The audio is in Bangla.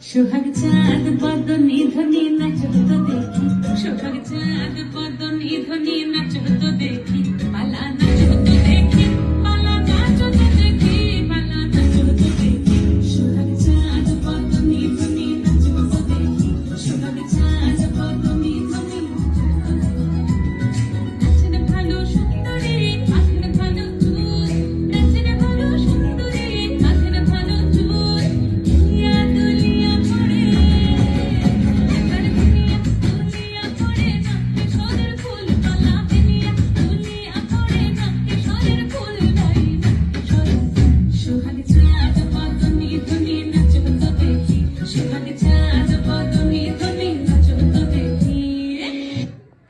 সোহাগ চাঁদ পদ নিধনি নাচ তো দেখি সোহাগ চাঁদ পদ নিধনি নাচ তো দেখি